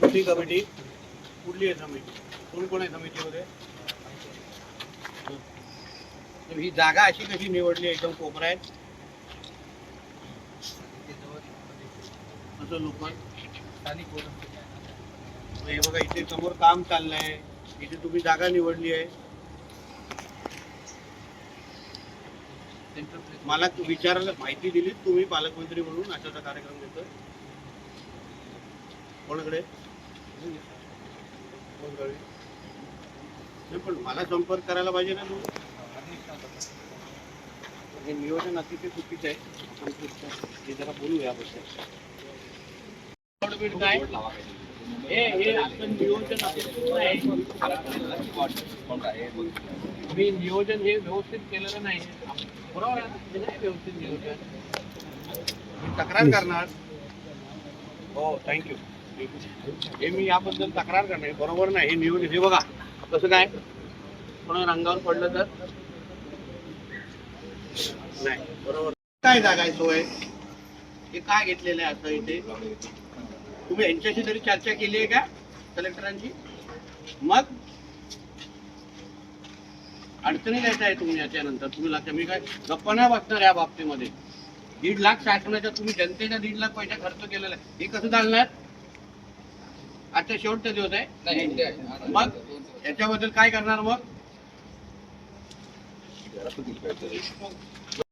कुठली कमिटी कुठली आहे समिती? कोण कोण आहे समितीमध्ये? ही जागा अशी कशी निवडली एकदम कोपऱ्यात असं लोक हे बघा इथे समोर काम चाललंय. इथे तुम्ही जागा निवडली आहे. मला विचारायला माहिती दिली तुम्ही पालकमंत्री म्हणून अशाचा कार्यक्रम घेतोय. कोणाकडे कोणाकडे? नाही पण मला संपर्क करायला पाहिजे ना तू हे नियोजन अतिशय चुकीचं आहे हे जरा बोलू काय हे हे आपलं नियोजन हे व्यवस्थित केलेलं नाही बरोबर आहे व्यवस्थित नियोजन मी तक्रार करणार हो थँक्यू हे मी याबद्दल तक्रार करणार बरोबर नाही हे नियोजन हे बघा कसं काय? कोणा रंगावर पडलं तर? नाही बरोबर. काय जागा आहे सोय? हे काय घेतलेलं आहे असं इथे? तुम्ही यांच्याशी तरी चर्चा केली आहे का कलेक्टरांची? मग? अडचणी येत आहे तुम्ही याच्यानंतर? तुम्ही लक्ष मी काय? गप्पा नाही बसणार या बाबतीमध्ये. दीड लाख शासनाच्या तुम्ही जनतेच्या दीड लाख पैसा खर्च केलेला आहे हे कसं चालणार? आजचा शेवटचा दिवस आहे. मग याच्याबद्दल काय करणार मग?